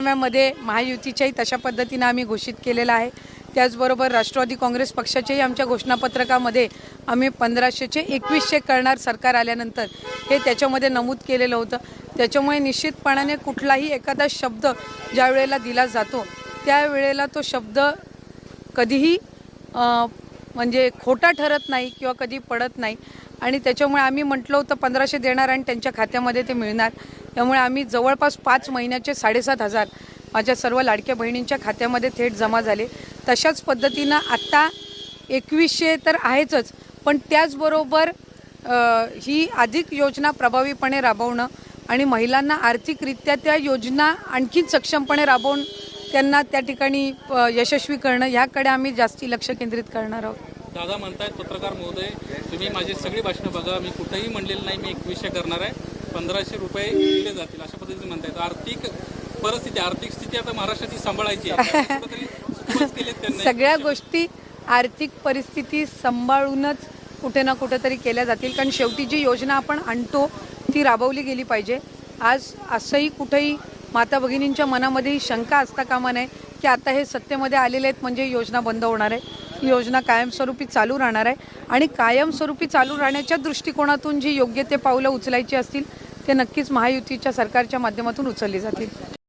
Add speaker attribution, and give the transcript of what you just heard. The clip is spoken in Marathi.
Speaker 1: मध्ये महायुतीच्याही तशा पद्धतीनं आम्ही घोषित केलेलं आहे. त्याचबरोबर राष्ट्रवादी काँग्रेस पक्षाच्याही आमच्या घोषणापत्रकामध्ये आम्ही पंधराशेचे एकवीसशे करणार सरकार आल्यानंतर हे त्याच्यामध्ये नमूद केलेलं होतं. त्याच्यामुळे निश्चितपणाने कुठलाही एखादा शब्द ज्या वेळेला दिला जातो त्यावेळेला तो शब्द कधीही म्हणजे खोटा ठरत नाही किंवा कधी पडत नाही. आणि त्याच्यामुळे आम्ही म्हटलं होतं पंधराशे देणार आणि त्यांच्या खात्यामध्ये ते मिळणार. त्यामुळे आम्ही जवळपास पाच महिन्याचे साडेसात हजार माझ्या सर्व लाडक्या बहिणींच्या खात्यामध्ये थेट जमा झाले. तशाच पद्धतीनं आत्ता एकवीसशे तर आहेचच पण त्याचबरोबर ही अधिक योजना प्रभावीपणे राबवणं आणि महिलांना आर्थिकरित्या त्या योजना आणखीन सक्षमपणे राबवून त्यांना त्या ठिकाणी यशस्वी करणं ह्याकडे आम्ही जास्ती लक्ष केंद्रित करणार आहोत.
Speaker 2: दादा म्हणतायत पत्रकार महोदय तुम्ही माझी सगळी भाषणं बघा मी कुठेही म्हणलेलं नाही मी एकवीसशे करणार आहे. पंधराशे रुपये दिले जातील अशा पद्धतीने म्हणतायत. आर्थिक परिस्थिती आर्थिक स्थिती आता महाराष्ट्राची सांभाळायची
Speaker 1: सगळ्या गोष्टी आर्थिक परिस्थिती सांभाळूनच कुठे ना कुठेतरी केल्या जातील. कारण शेवटी जी योजना आपण आणतो ती राबवली गेली पाहिजे. आज असंही कुठेही माता भगिनींच्या मनामध्ये ही शंका असता कामा नये की आता हे सत्तेमध्ये आलेले आहेत म्हणजे योजना बंद होणार आहे. ही योजना कायमस्वरूपी चालू राहणार आहे. आणि कायमस्वरूपी चालू राहण्याच्या दृष्टिकोनातून जी योग्य ते पावलं उचलायची असतील ते नक्कीच महायुतीच्या सरकारच्या माध्यमातून उचलली जातील.